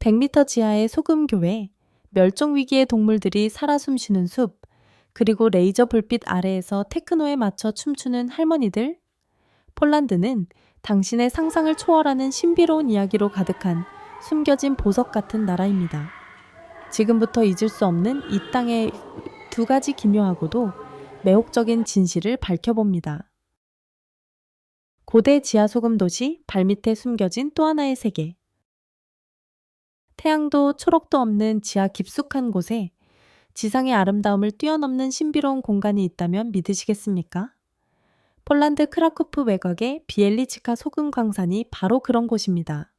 100m 지하의 소금교회, 멸종위기의 동물들이 살아 숨쉬는 숲, 그리고 레이저 불빛 아래에서 테크노에 맞춰 춤추는 할머니들. 폴란드는 당신의 상상을 초월하는 신비로운 이야기로 가득한 숨겨진 보석 같은 나라입니다. 지금부터 잊을 수 없는 이 땅의 두 가지 기묘하고도 매혹적인 진실을 밝혀봅니다. 고대 지하 소금 도시 발밑에 숨겨진 또 하나의 세계. 태양도 초록도 없는 지하 깊숙한 곳에 지상의 아름다움을 뛰어넘는 신비로운 공간이 있다면 믿으시겠습니까? 폴란드 크라쿠프 외곽의 비엘리치카 소금 광산이 바로 그런 곳입니다.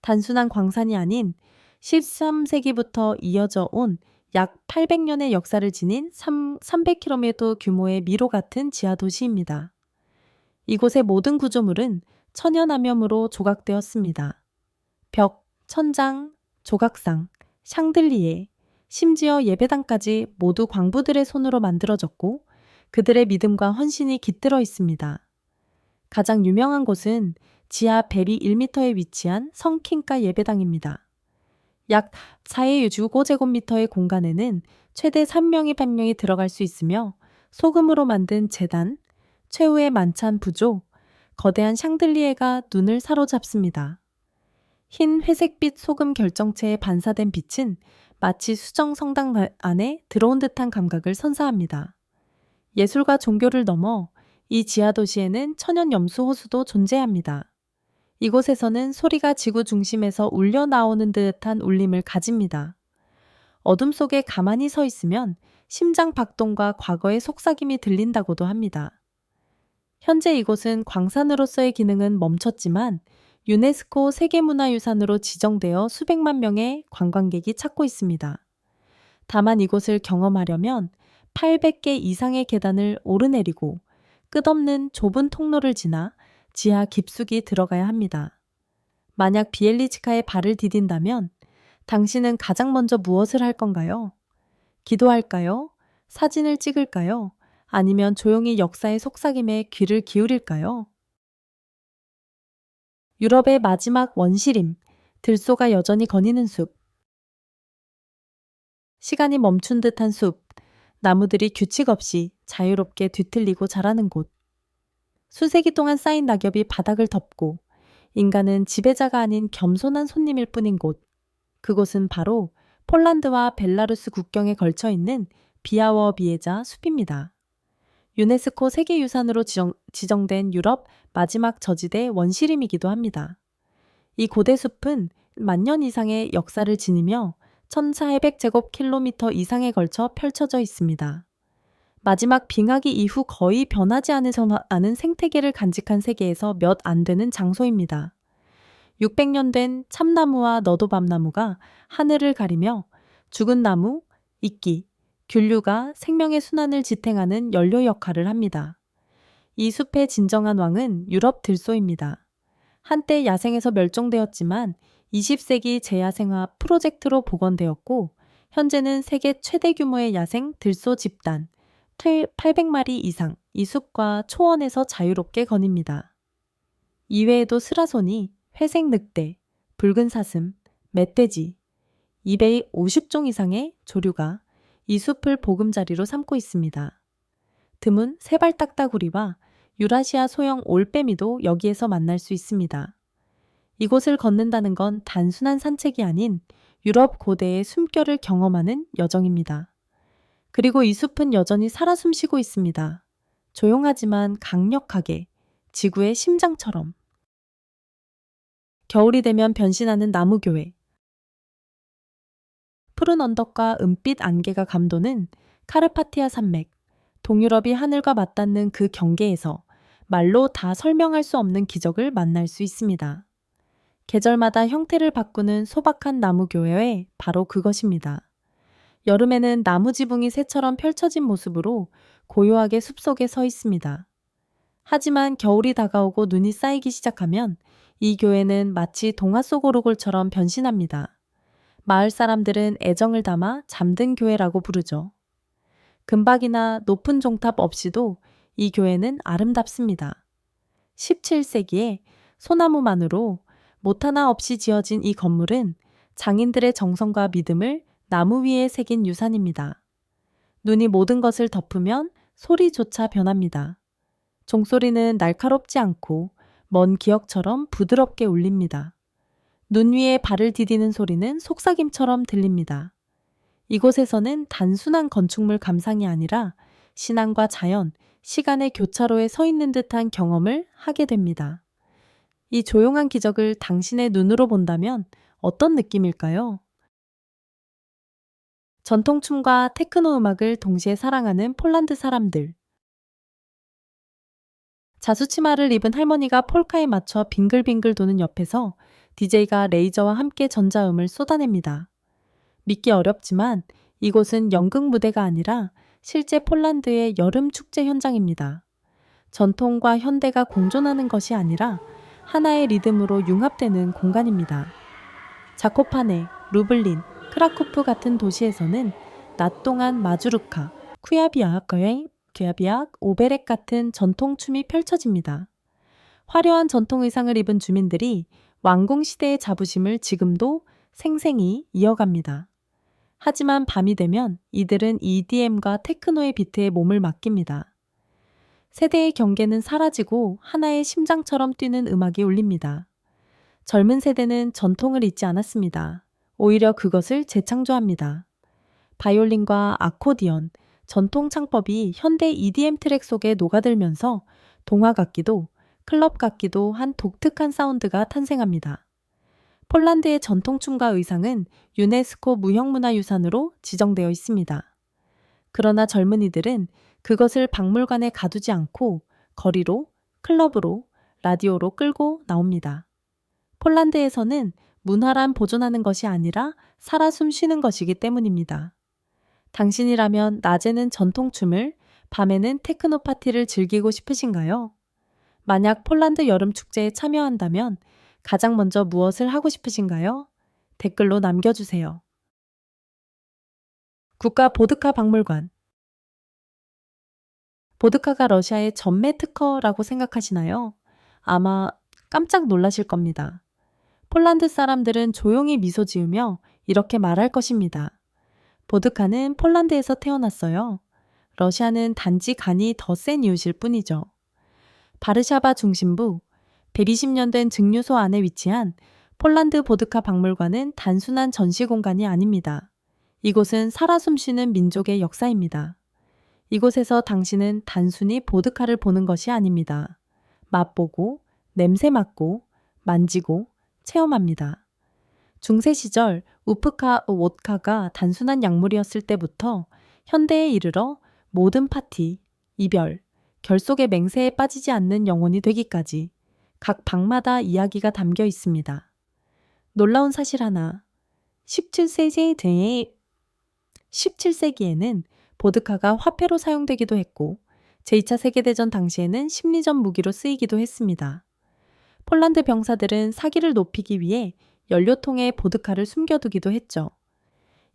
단순한 광산이 아닌 13세기부터 이어져 온 약 800년의 역사를 지닌 3, 300km 규모의 미로 같은 지하 도시입니다. 이곳의 모든 구조물은 천연암염으로 조각되었습니다. 벽, 천장, 조각상, 샹들리에, 심지어 예배당까지 모두 광부들의 손으로 만들어졌고 그들의 믿음과 헌신이 깃들어 있습니다. 가장 유명한 곳은 지하 배리 1m에 위치한 성킹가 예배당입니다. 약 4의 65제곱미터의 공간에는 최대 3명이 1명이 들어갈 수 있으며 소금으로 만든 재단, 최후의 만찬 부조, 거대한 샹들리에가 눈을 사로잡습니다. 흰 회색빛 소금 결정체에 반사된 빛은 마치 수정 성당 안에 들어온 듯한 감각을 선사합니다. 예술과 종교를 넘어 이 지하 도시에는 천연 염수 호수도 존재합니다. 이곳에서는 소리가 지구 중심에서 울려 나오는 듯한 울림을 가집니다. 어둠 속에 가만히 서 있으면 심장 박동과 과거의 속삭임이 들린다고도 합니다. 현재 이곳은 광산으로서의 기능은 멈췄지만 유네스코 세계문화유산으로 지정되어 수백만 명의 관광객이 찾고 있습니다. 다만 이곳을 경험하려면 800개 이상의 계단을 오르내리고 끝없는 좁은 통로를 지나 지하 깊숙이 들어가야 합니다. 만약 비엘리치카에 발을 디딘다면 당신은 가장 먼저 무엇을 할 건가요? 기도할까요? 사진을 찍을까요? 아니면 조용히 역사의 속삭임에 귀를 기울일까요? 유럽의 마지막 원시림, 들소가 여전히 거니는 숲. 시간이 멈춘 듯한 숲, 나무들이 규칙 없이 자유롭게 뒤틀리고 자라는 곳. 수세기 동안 쌓인 낙엽이 바닥을 덮고 인간은 지배자가 아닌 겸손한 손님일 뿐인 곳. 그곳은 바로 폴란드와 벨라루스 국경에 걸쳐 있는 비아워 비에자 숲입니다. 유네스코 세계유산으로 지정, 지정된 유럽 마지막 저지대 원시림이기도 합니다. 이 고대 숲은 만년 이상의 역사를 지니며 1400제곱킬로미터 이상에 걸쳐 펼쳐져 있습니다. 마지막 빙하기 이후 거의 변하지 않은 생태계를 간직한 세계에서 몇 안 되는 장소입니다. 600년 된 참나무와 너도밤나무가 하늘을 가리며 죽은 나무, 이끼, 균류가 생명의 순환을 지탱하는 연료 역할을 합니다. 이 숲의 진정한 왕은 유럽 들소입니다. 한때 야생에서 멸종되었지만 20세기 재야생화 프로젝트로 복원되었고 현재는 세계 최대 규모의 야생 들소 집단, 800마리 이상 이 숲과 초원에서 자유롭게 거닙니다. 이외에도 스라소니, 회색 늑대, 붉은 사슴, 멧돼지, 250종 이상의 조류가 이 숲을 보금자리로 삼고 있습니다. 드문 세발딱따구리와 유라시아 소형 올빼미도 여기에서 만날 수 있습니다. 이곳을 걷는다는 건 단순한 산책이 아닌 유럽 고대의 숨결을 경험하는 여정입니다. 그리고 이 숲은 여전히 살아 숨쉬고 있습니다. 조용하지만 강력하게 지구의 심장처럼. 겨울이 되면 변신하는 나무교회. 푸른 언덕과 은빛 안개가 감도는 카르파티아 산맥, 동유럽이 하늘과 맞닿는 그 경계에서 말로 다 설명할 수 없는 기적을 만날 수 있습니다. 계절마다 형태를 바꾸는 소박한 나무 교회에 바로 그것입니다. 여름에는 나무 지붕이 새처럼 펼쳐진 모습으로 고요하게 숲속에 서 있습니다. 하지만 겨울이 다가오고 눈이 쌓이기 시작하면 이 교회는 마치 동화 속 오르골처럼 변신합니다. 마을 사람들은 애정을 담아 잠든 교회라고 부르죠. 금박이나 높은 종탑 없이도 이 교회는 아름답습니다. 17세기에 소나무만으로 못 하나 없이 지어진 이 건물은 장인들의 정성과 믿음을 나무 위에 새긴 유산입니다. 눈이 모든 것을 덮으면 소리조차 변합니다. 종소리는 날카롭지 않고 먼 기억처럼 부드럽게 울립니다. 눈 위에 발을 디디는 소리는 속삭임처럼 들립니다. 이곳에서는 단순한 건축물 감상이 아니라 신앙과 자연, 시간의 교차로에 서 있는 듯한 경험을 하게 됩니다. 이 조용한 기적을 당신의 눈으로 본다면 어떤 느낌일까요? 전통춤과 테크노 음악을 동시에 사랑하는 폴란드 사람들. 자수치마를 입은 할머니가 폴카에 맞춰 빙글빙글 도는 옆에서 DJ가 레이저와 함께 전자음을 쏟아냅니다. 믿기 어렵지만 이곳은 연극 무대가 아니라 실제 폴란드의 여름 축제 현장입니다. 전통과 현대가 공존하는 것이 아니라 하나의 리듬으로 융합되는 공간입니다. 자코파네, 루블린, 크라쿠프 같은 도시에서는 낮 동안 마주르카, 쿠야비아크의 갸비악, 오베렉 같은 전통 춤이 펼쳐집니다. 화려한 전통 의상을 입은 주민들이 왕궁 시대의 자부심을 지금도 생생히 이어갑니다. 하지만 밤이 되면 이들은 EDM과 테크노의 비트에 몸을 맡깁니다. 세대의 경계는 사라지고 하나의 심장처럼 뛰는 음악이 울립니다. 젊은 세대는 전통을 잊지 않았습니다. 오히려 그것을 재창조합니다. 바이올린과 아코디언, 전통 창법이 현대 EDM 트랙 속에 녹아들면서 동화각기도 클럽각기도 한 독특한 사운드가 탄생합니다. 폴란드의 전통춤과 의상은 유네스코 무형문화유산으로 지정되어 있습니다. 그러나 젊은이들은 그것을 박물관에 가두지 않고 거리로, 클럽으로, 라디오로 끌고 나옵니다. 폴란드에서는 문화란 보존하는 것이 아니라 살아 숨 쉬는 것이기 때문입니다. 당신이라면 낮에는 전통춤을, 밤에는 테크노 파티를 즐기고 싶으신가요? 만약 폴란드 여름 축제에 참여한다면 가장 먼저 무엇을 하고 싶으신가요? 댓글로 남겨주세요. 국가 보드카 박물관 보드카가 러시아의 전매 특허라고 생각하시나요? 아마 깜짝 놀라실 겁니다. 폴란드 사람들은 조용히 미소 지으며 이렇게 말할 것입니다. 보드카는 폴란드에서 태어났어요. 러시아는 단지 간이 더 센 이웃일 뿐이죠. 바르샤바 중심부 120년 된 증류소 안에 위치한 폴란드 보드카 박물관은 단순한 전시 공간이 아닙니다. 이곳은 살아 숨쉬는 민족의 역사입니다. 이곳에서 당신은 단순히 보드카를 보는 것이 아닙니다. 맛보고, 냄새 맡고, 만지고, 체험합니다. 중세 시절 우프카 오드카가 단순한 약물이었을 때부터 현대에 이르러 모든 파티, 이별, 결속의 맹세에 빠지지 않는 영혼이 되기까지 각 방마다 이야기가 담겨 있습니다. 놀라운 사실 하나. 17세기의 17세기에는 보드카가 화폐로 사용되기도 했고 제2차 세계대전 당시에는 심리전 무기로 쓰이기도 했습니다. 폴란드 병사들은 사기를 높이기 위해 연료통에 보드카를 숨겨두기도 했죠.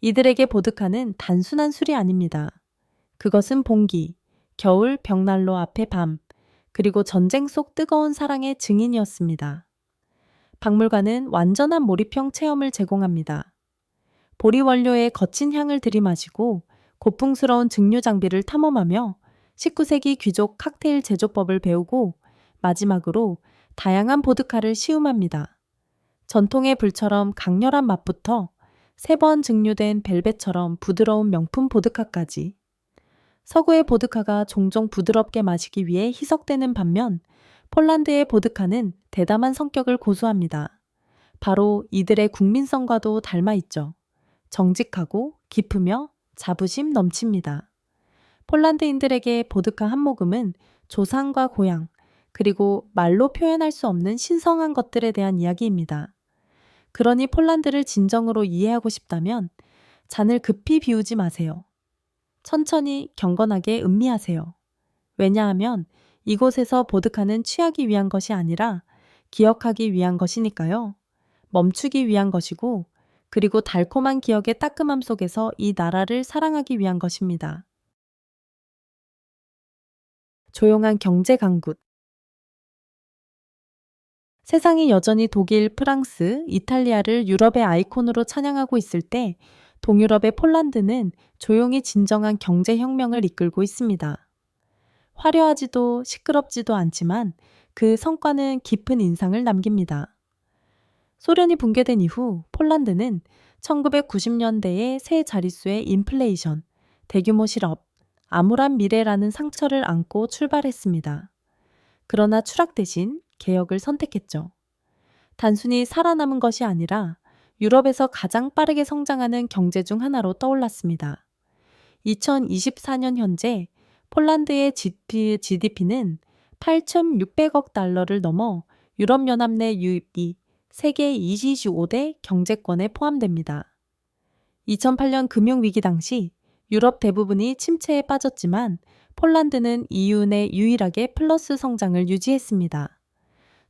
이들에게 보드카는 단순한 술이 아닙니다. 그것은 봉기, 겨울 벽난로 앞의 밤, 그리고 전쟁 속 뜨거운 사랑의 증인이었습니다. 박물관은 완전한 몰입형 체험을 제공합니다. 보리 원료의 거친 향을 들이마시고 고풍스러운 증류 장비를 탐험하며 19세기 귀족 칵테일 제조법을 배우고 마지막으로 다양한 보드카를 시음합니다. 전통의 불처럼 강렬한 맛부터 세 번 증류된 벨벳처럼 부드러운 명품 보드카까지. 서구의 보드카가 종종 부드럽게 마시기 위해 희석되는 반면 폴란드의 보드카는 대담한 성격을 고수합니다. 바로 이들의 국민성과도 닮아 있죠. 정직하고 깊으며 자부심 넘칩니다. 폴란드인들에게 보드카 한 모금은 조상과 고향, 그리고 말로 표현할 수 없는 신성한 것들에 대한 이야기입니다. 그러니 폴란드를 진정으로 이해하고 싶다면 잔을 급히 비우지 마세요. 천천히 경건하게 음미하세요. 왜냐하면 이곳에서 보드카는 취하기 위한 것이 아니라 기억하기 위한 것이니까요. 멈추기 위한 것이고, 그리고 달콤한 기억의 따끔함 속에서 이 나라를 사랑하기 위한 것입니다. 조용한 경제 강국. 세상이 여전히 독일, 프랑스, 이탈리아를 유럽의 아이콘으로 찬양하고 있을 때 동유럽의 폴란드는 조용히 진정한 경제혁명을 이끌고 있습니다. 화려하지도 시끄럽지도 않지만 그 성과는 깊은 인상을 남깁니다. 소련이 붕괴된 이후 폴란드는 1990년대에 새 자릿수의 인플레이션, 대규모 실업, 암울한 미래라는 상처를 안고 출발했습니다. 그러나 추락 대신 개혁을 선택했죠. 단순히 살아남은 것이 아니라 유럽에서 가장 빠르게 성장하는 경제 중 하나로 떠올랐습니다. 2024년 현재 폴란드의 GDP는 8,600억 달러를 넘어 유럽연합 내 유입이 세계 25대 경제권에 포함됩니다. 2008년 금융위기 당시 유럽 대부분이 침체에 빠졌지만 폴란드는 EU 내 유일하게 플러스 성장을 유지했습니다.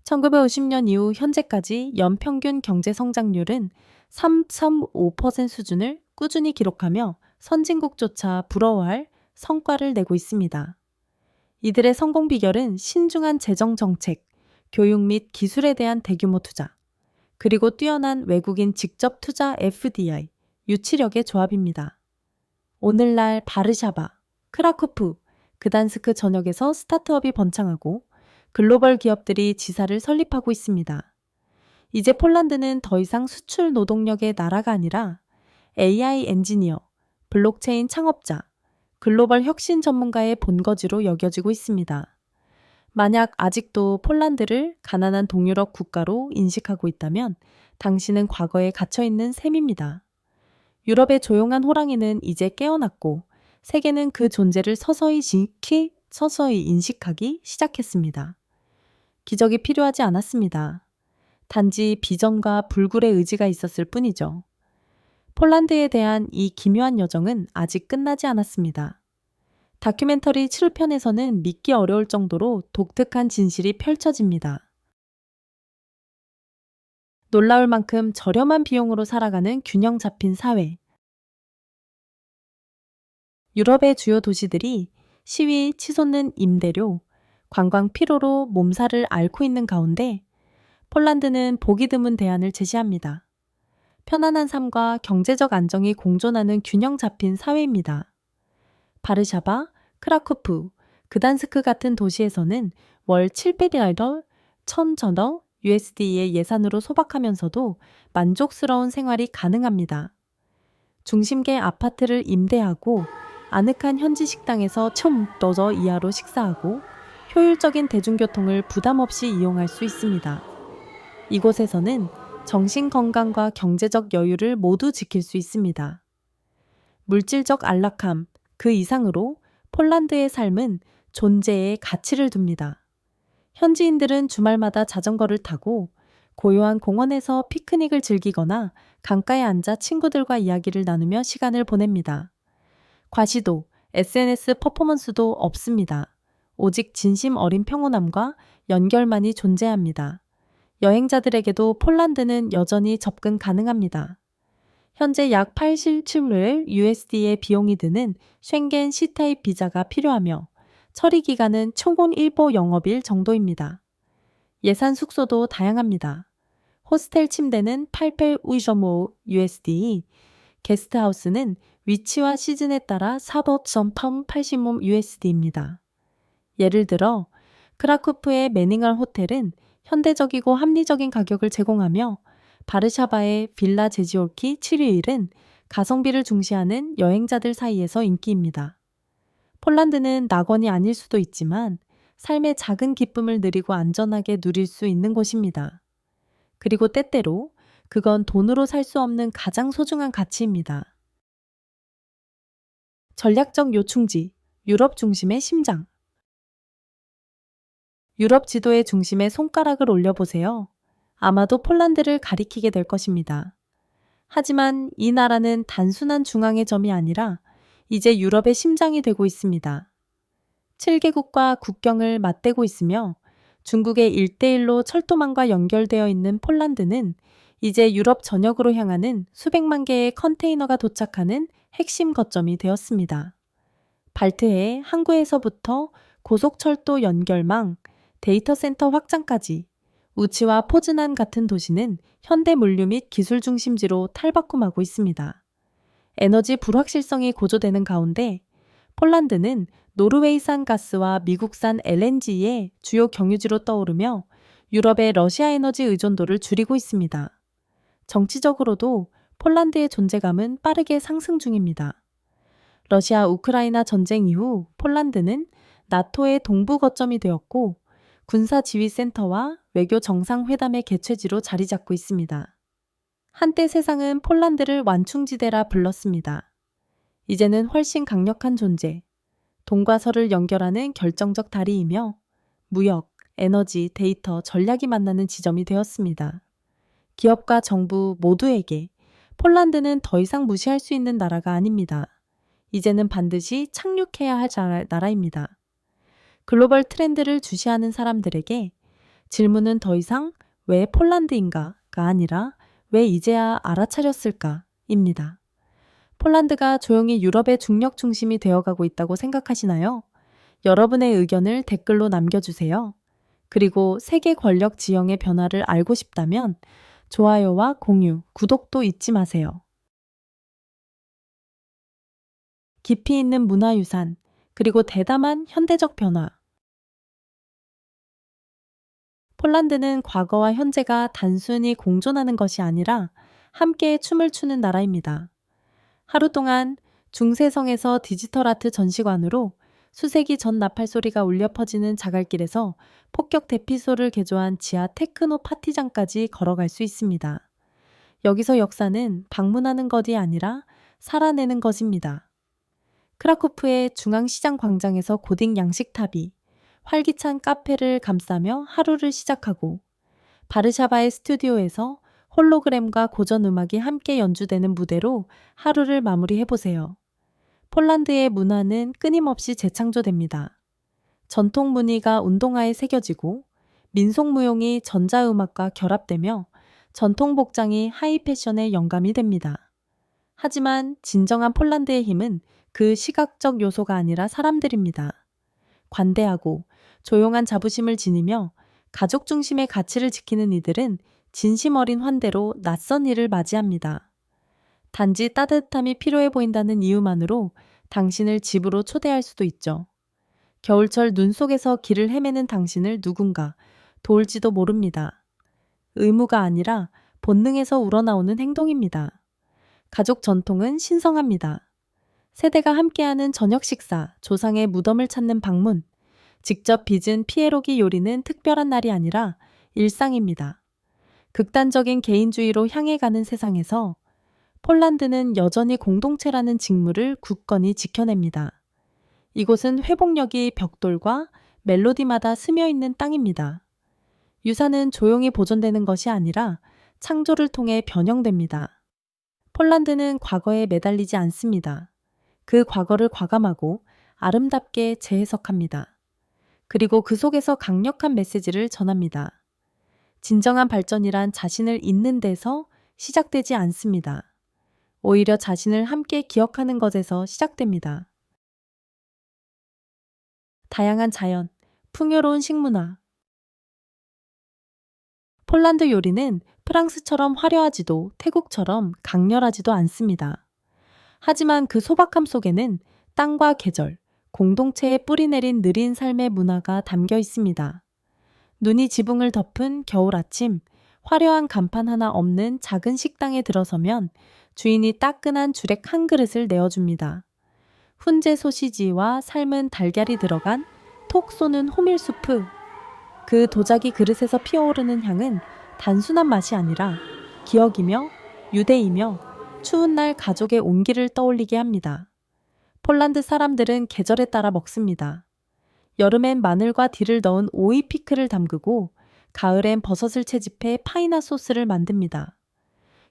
1950년 이후 현재까지 연평균 경제 성장률은 3.5% 수준을 꾸준히 기록하며 선진국조차 부러워할 성과를 내고 있습니다. 이들의 성공 비결은 신중한 재정 정책, 교육 및 기술에 대한 대규모 투자, 그리고 뛰어난 외국인 직접 투자 FDI, 유치력의 조합입니다. 오늘날 바르샤바, 크라쿠프, 그단스크 전역에서 스타트업이 번창하고 글로벌 기업들이 지사를 설립하고 있습니다. 이제 폴란드는 더 이상 수출 노동력의 나라가 아니라 AI 엔지니어, 블록체인 창업자, 글로벌 혁신 전문가의 본거지로 여겨지고 있습니다. 만약 아직도 폴란드를 가난한 동유럽 국가로 인식하고 있다면 당신은 과거에 갇혀 있는 셈입니다. 유럽의 조용한 호랑이는 이제 깨어났고 세계는 그 존재를 서서히 지키, 서서히 인식하기 시작했습니다. 기적이 필요하지 않았습니다. 단지 비전과 불굴의 의지가 있었을 뿐이죠. 폴란드에 대한 이 기묘한 여정은 아직 끝나지 않았습니다. 다큐멘터리 7편에서는 믿기 어려울 정도로 독특한 진실이 펼쳐집니다. 놀라울 만큼 저렴한 비용으로 살아가는 균형 잡힌 사회. 유럽의 주요 도시들이 시위, 치솟는 임대료, 관광 피로로 몸살을 앓고 있는 가운데 폴란드는 보기 드문 대안을 제시합니다. 편안한 삶과 경제적 안정이 공존하는 균형 잡힌 사회입니다. 바르샤바, 크라쿠프, 그단스크 같은 도시에서는 월 700달러, 1000전어 USD의 예산으로 소박하면서도 만족스러운 생활이 가능합니다. 중심계 아파트를 임대하고 아늑한 현지 식당에서 총 도저 이하로 식사하고 효율적인 대중교통을 부담 없이 이용할 수 있습니다. 이곳에서는 정신 건강과 경제적 여유를 모두 지킬 수 있습니다. 물질적 안락함 그 이상으로 폴란드의 삶은 존재에 가치를 둡니다. 현지인들은 주말마다 자전거를 타고 고요한 공원에서 피크닉을 즐기거나 강가에 앉아 친구들과 이야기를 나누며 시간을 보냅니다. 과시도, SNS 퍼포먼스도 없습니다. 오직 진심 어린 평온함과 연결만이 존재합니다. 여행자들에게도 폴란드는 여전히 접근 가능합니다. 현재 약 87를 USD의 비용이 드는 쉥겐 C타입 비자가 필요하며 처리 기간은 총혼 일보 영업일 정도입니다. 예산 숙소도 다양합니다. 호스텔 침대는 88.5 USD, 게스트하우스는 위치와 시즌에 따라 4.80 USD입니다. 예를 들어 크라쿠프의 매닝얼 호텔은 현대적이고 합리적인 가격을 제공하며 바르샤바의 빌라 제지올키 7일은 가성비를 중시하는 여행자들 사이에서 인기입니다. 폴란드는 낙원이 아닐 수도 있지만 삶의 작은 기쁨을 누리고 안전하게 누릴 수 있는 곳입니다. 그리고 때때로 그건 돈으로 살 수 없는 가장 소중한 가치입니다. 전략적 요충지, 유럽 중심의 심장. 유럽 지도의 중심에 손가락을 올려보세요. 아마도 폴란드를 가리키게 될 것입니다. 하지만 이 나라는 단순한 중앙의 점이 아니라 이제 유럽의 심장이 되고 있습니다. 7개국과 국경을 맞대고 있으며 중국의 일대일로 철도망과 연결되어 있는 폴란드는 이제 유럽 전역으로 향하는 수백만 개의 컨테이너가 도착하는 핵심 거점이 되었습니다. 발트해 항구에서부터 고속철도 연결망, 데이터 센터 확장까지 우치와 포즈난 같은 도시는 현대 물류 및 기술 중심지로 탈바꿈하고 있습니다. 에너지 불확실성이 고조되는 가운데 폴란드는 노르웨이산 가스와 미국산 LNG의 주요 경유지로 떠오르며 유럽의 러시아 에너지 의존도를 줄이고 있습니다. 정치적으로도 폴란드의 존재감은 빠르게 상승 중입니다. 러시아 우크라이나 전쟁 이후 폴란드는 나토의 동부 거점이 되었고 군사지휘센터와 외교 정상회담의 개최지로 자리 잡고 있습니다. 한때 세상은 폴란드를 완충지대라 불렀습니다. 이제는 훨씬 강력한 존재, 동과 서를 연결하는 결정적 다리이며 무역, 에너지, 데이터, 전략이 만나는 지점이 되었습니다. 기업과 정부 모두에게 폴란드는 더 이상 무시할 수 있는 나라가 아닙니다. 이제는 반드시 착륙해야 할 나라입니다. 글로벌 트렌드를 주시하는 사람들에게 질문은 더 이상 왜 폴란드인가가 아니라 왜 이제야 알아차렸을까입니다. 폴란드가 조용히 유럽의 중력 중심이 되어가고 있다고 생각하시나요? 여러분의 의견을 댓글로 남겨주세요. 그리고 세계 권력 지형의 변화를 알고 싶다면 좋아요와 공유, 구독도 잊지 마세요. 깊이 있는 문화유산, 그리고 대담한 현대적 변화. 폴란드는 과거와 현재가 단순히 공존하는 것이 아니라 함께 춤을 추는 나라입니다. 하루 동안 중세성에서 디지털 아트 전시관으로 수세기 전 나팔 소리가 울려 퍼지는 자갈길에서 폭격 대피소를 개조한 지하 테크노 파티장까지 걸어갈 수 있습니다. 여기서 역사는 방문하는 것이 아니라 살아내는 것입니다. 크라쿠프의 중앙시장 광장에서 고딩 양식탑이 활기찬 카페를 감싸며 하루를 시작하고 바르샤바의 스튜디오에서 홀로그램과 고전 음악이 함께 연주되는 무대로 하루를 마무리해보세요. 폴란드의 문화는 끊임없이 재창조됩니다. 전통 무늬가 운동화에 새겨지고 민속무용이 전자음악과 결합되며 전통 복장이 하이패션의 영감이 됩니다. 하지만 진정한 폴란드의 힘은 그 시각적 요소가 아니라 사람들입니다. 관대하고 조용한 자부심을 지니며 가족 중심의 가치를 지키는 이들은 진심 어린 환대로 낯선 일을 맞이합니다. 단지 따뜻함이 필요해 보인다는 이유만으로 당신을 집으로 초대할 수도 있죠. 겨울철 눈 속에서 길을 헤매는 당신을 누군가 도울지도 모릅니다. 의무가 아니라 본능에서 우러나오는 행동입니다. 가족 전통은 신성합니다. 세대가 함께하는 저녁 식사, 조상의 무덤을 찾는 방문, 직접 빚은 피에로기 요리는 특별한 날이 아니라 일상입니다. 극단적인 개인주의로 향해 가는 세상에서 폴란드는 여전히 공동체라는 직무를 굳건히 지켜냅니다. 이곳은 회복력이 벽돌과 멜로디마다 스며 있는 땅입니다. 유산은 조용히 보존되는 것이 아니라 창조를 통해 변형됩니다. 폴란드는 과거에 매달리지 않습니다. 그 과거를 과감하고 아름답게 재해석합니다. 그리고 그 속에서 강력한 메시지를 전합니다. 진정한 발전이란 자신을 잊는 데서 시작되지 않습니다. 오히려 자신을 함께 기억하는 것에서 시작됩니다. 다양한 자연, 풍요로운 식문화. 폴란드 요리는 프랑스처럼 화려하지도 태국처럼 강렬하지도 않습니다. 하지만 그 소박함 속에는 땅과 계절, 공동체에 뿌리내린 느린 삶의 문화가 담겨 있습니다. 눈이 지붕을 덮은 겨울 아침, 화려한 간판 하나 없는 작은 식당에 들어서면 주인이 따끈한 주렉 한 그릇을 내어줍니다. 훈제 소시지와 삶은 달걀이 들어간 톡 쏘는 호밀 수프. 그 도자기 그릇에서 피어오르는 향은 단순한 맛이 아니라 기억이며 유대이며 추운 날 가족의 온기를 떠올리게 합니다. 폴란드 사람들은 계절에 따라 먹습니다. 여름엔 마늘과 딜을 넣은 오이 피클을 담그고 가을엔 버섯을 채집해 파이나 소스를 만듭니다.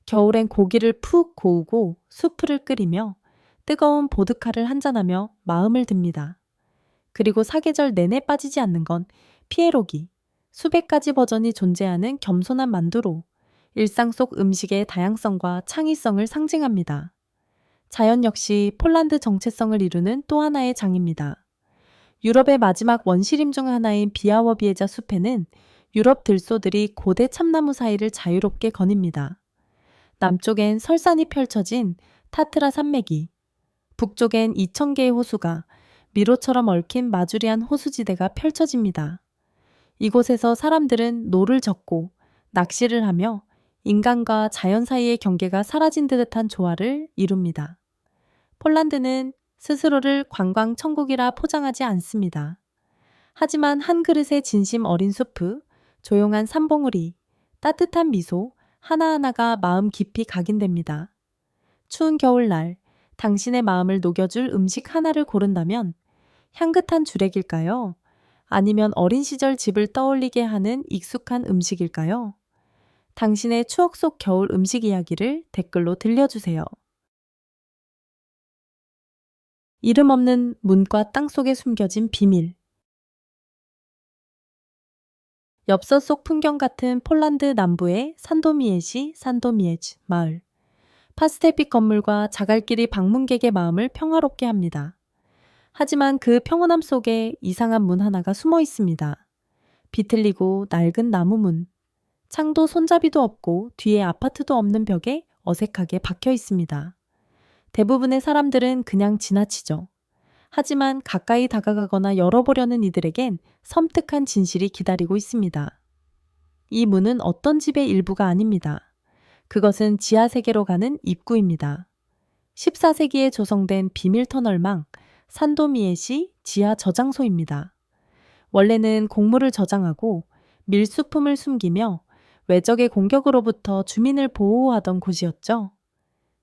겨울엔 고기를 푹 고우고 수프를 끓이며 뜨거운 보드카를 한잔하며 마음을 듭니다. 그리고 사계절 내내 빠지지 않는 건 피에로기, 수백 가지 버전이 존재하는 겸손한 만두로 일상 속 음식의 다양성과 창의성을 상징합니다. 자연 역시 폴란드 정체성을 이루는 또 하나의 장입니다. 유럽의 마지막 원시림 중 하나인 비아워비에자 숲에는 유럽 들소들이 고대 참나무 사이를 자유롭게 거닙니다. 남쪽엔 설산이 펼쳐진 타트라 산맥이, 북쪽엔 2,000개의 호수가 미로처럼 얽힌 마주리한 호수지대가 펼쳐집니다. 이곳에서 사람들은 노를 젓고 낚시를 하며 인간과 자연 사이의 경계가 사라진 듯한 조화를 이룹니다. 폴란드는 스스로를 관광 천국이라 포장하지 않습니다. 하지만 한 그릇의 진심 어린 수프, 조용한 산봉우리, 따뜻한 미소 하나하나가 마음 깊이 각인됩니다. 추운 겨울날 당신의 마음을 녹여줄 음식 하나를 고른다면 향긋한 주렉일까요? 아니면 어린 시절 집을 떠올리게 하는 익숙한 음식일까요? 당신의 추억 속 겨울 음식 이야기를 댓글로 들려주세요. 이름 없는 문과 땅 속에 숨겨진 비밀. 엽서 속 풍경 같은 폴란드 남부의 산도미에시 산도미에즈 마을. 파스텔빛 건물과 자갈길이 방문객의 마음을 평화롭게 합니다. 하지만 그 평온함 속에 이상한 문 하나가 숨어 있습니다. 비틀리고 낡은 나무 문. 창도 손잡이도 없고 뒤에 아파트도 없는 벽에 어색하게 박혀 있습니다. 대부분의 사람들은 그냥 지나치죠. 하지만 가까이 다가가거나 열어보려는 이들에겐 섬뜩한 진실이 기다리고 있습니다. 이 문은 어떤 집의 일부가 아닙니다. 그것은 지하 세계로 가는 입구입니다. 14세기에 조성된 비밀 터널망 산도미에시 지하 저장소입니다. 원래는 곡물을 저장하고 밀수품을 숨기며 외적의 공격으로부터 주민을 보호하던 곳이었죠.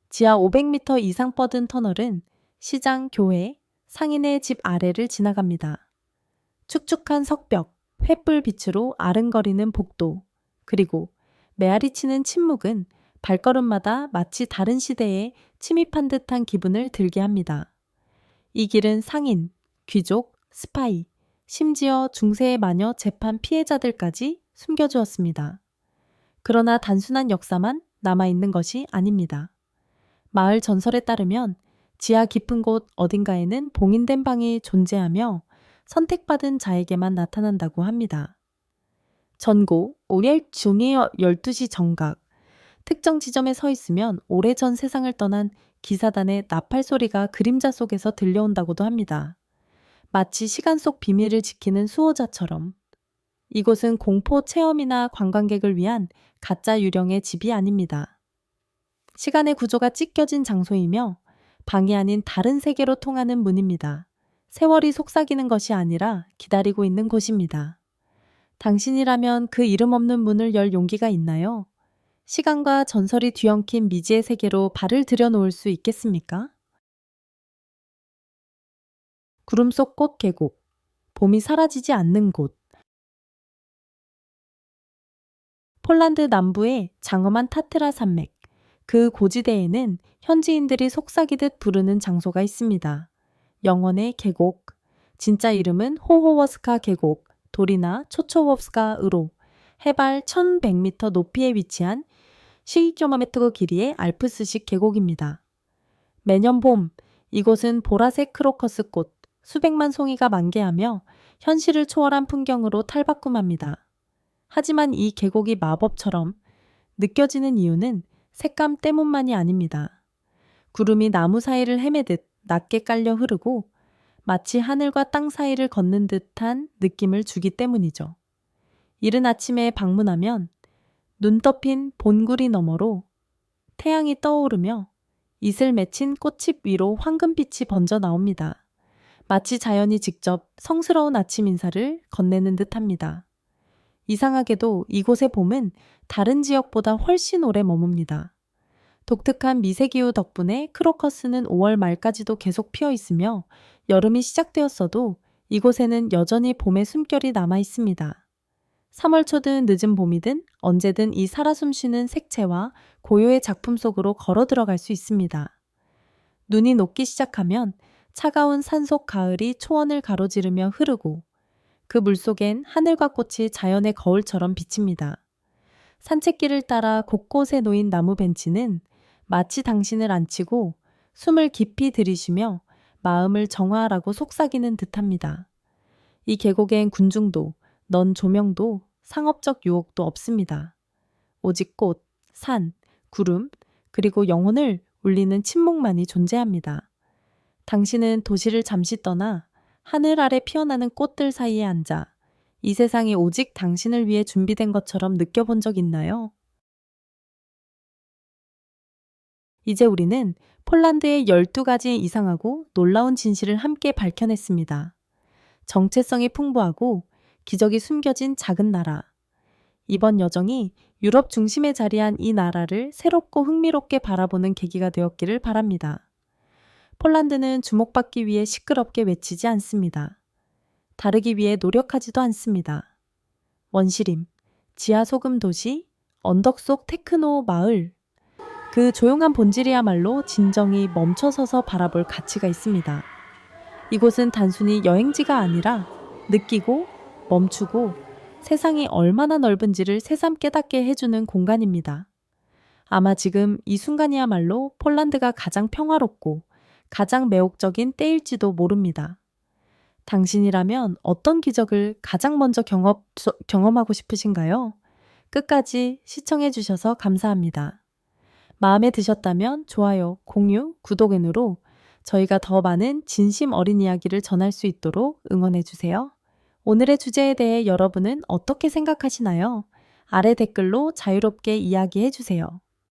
지하 500m 이상 뻗은 터널은 시장, 교회, 상인의 집 아래를 지나갑니다. 축축한 석벽, 횃불 빛으로 아른거리는 복도, 그리고 메아리 치는 침묵은 발걸음마다 마치 다른 시대에 침입한 듯한 기분을 들게 합니다. 이 길은 상인, 귀족, 스파이, 심지어 중세의 마녀 재판 피해자들까지 숨겨주었습니다. 그러나 단순한 역사만 남아있는 것이 아닙니다. 마을 전설에 따르면 지하 깊은 곳 어딘가에는 봉인된 방이 존재하며 선택받은 자에게만 나타난다고 합니다. 전고, 오일 중의 12시 정각, 특정 지점에 서 있으면 오래전 세상을 떠난 기사단의 나팔 소리가 그림자 속에서 들려온다고도 합니다. 마치 시간 속 비밀을 지키는 수호자처럼 이곳은 공포 체험이나 관광객을 위한 가짜 유령의 집이 아닙니다. 시간의 구조가 찢겨진 장소이며 방이 아닌 다른 세계로 통하는 문입니다. 세월이 속삭이는 것이 아니라 기다리고 있는 곳입니다. 당신이라면 그 이름 없는 문을 열 용기가 있나요? 시간과 전설이 뒤엉킨 미지의 세계로 발을 들여놓을 수 있겠습니까? 구름 속 꽃 계곡, 봄이 사라지지 않는 곳. 폴란드 남부의 장엄한 타트라 산맥, 그 고지대에는 현지인들이 속삭이듯 부르는 장소가 있습니다. 영원의 계곡, 진짜 이름은 호호워스카 계곡, 도리나 초초워스카으로 해발 1100m 높이에 위치한 12km 길이의 알프스식 계곡입니다. 매년 봄, 이곳은 보라색 크로커스 꽃 수백만 송이가 만개하며 현실을 초월한 풍경으로 탈바꿈합니다. 하지만 이 계곡이 마법처럼 느껴지는 이유는 색감 때문만이 아닙니다. 구름이 나무 사이를 헤매듯 낮게 깔려 흐르고 마치 하늘과 땅 사이를 걷는 듯한 느낌을 주기 때문이죠. 이른 아침에 방문하면 눈 덮인 본구리 너머로 태양이 떠오르며 이슬 맺힌 꽃잎 위로 황금빛이 번져 나옵니다. 마치 자연이 직접 성스러운 아침 인사를 건네는 듯 합니다. 이상하게도 이곳의 봄은 다른 지역보다 훨씬 오래 머뭅니다. 독특한 미세기후 덕분에 크로커스는 5월 말까지도 계속 피어 있으며 여름이 시작되었어도 이곳에는 여전히 봄의 숨결이 남아 있습니다. 3월 초든 늦은 봄이든 언제든 이 살아 숨쉬는 색채와 고요의 작품 속으로 걸어 들어갈 수 있습니다. 눈이 녹기 시작하면 차가운 산속 가을이 초원을 가로지르며 흐르고 그 물속엔 하늘과 꽃이 자연의 거울처럼 비칩니다. 산책길을 따라 곳곳에 놓인 나무 벤치는 마치 당신을 안치고 숨을 깊이 들이쉬며 마음을 정화하라고 속삭이는 듯합니다. 이 계곡엔 군중도, 넌 조명도, 상업적 유혹도 없습니다. 오직 꽃, 산, 구름, 그리고 영혼을 울리는 침묵만이 존재합니다. 당신은 도시를 잠시 떠나 하늘 아래 피어나는 꽃들 사이에 앉아 이 세상이 오직 당신을 위해 준비된 것처럼 느껴본 적 있나요? 이제 우리는 폴란드의 12가지 이상하고 놀라운 진실을 함께 밝혀냈습니다. 정체성이 풍부하고 기적이 숨겨진 작은 나라. 이번 여정이 유럽 중심에 자리한 이 나라를 새롭고 흥미롭게 바라보는 계기가 되었기를 바랍니다. 폴란드는 주목받기 위해 시끄럽게 외치지 않습니다. 다르기 위해 노력하지도 않습니다. 원시림, 지하 소금 도시, 언덕 속 테크노 마을. 그 조용한 본질이야말로 진정이 멈춰서서 바라볼 가치가 있습니다. 이곳은 단순히 여행지가 아니라 느끼고 멈추고 세상이 얼마나 넓은지를 새삼 깨닫게 해주는 공간입니다. 아마 지금 이 순간이야말로 폴란드가 가장 평화롭고 가장 매혹적인 때일지도 모릅니다. 당신이라면 어떤 기적을 가장 먼저 경험, 경험하고 싶으신가요? 끝까지 시청해주셔서 감사합니다. 마음에 드셨다면 좋아요, 공유, 구독은으로 저희가 더 많은 진심 어린 이야기를 전할 수 있도록 응원해주세요. 오늘의 주제에 대해 여러분은 어떻게 생각하시나요? 아래 댓글로 자유롭게 이야기해주세요.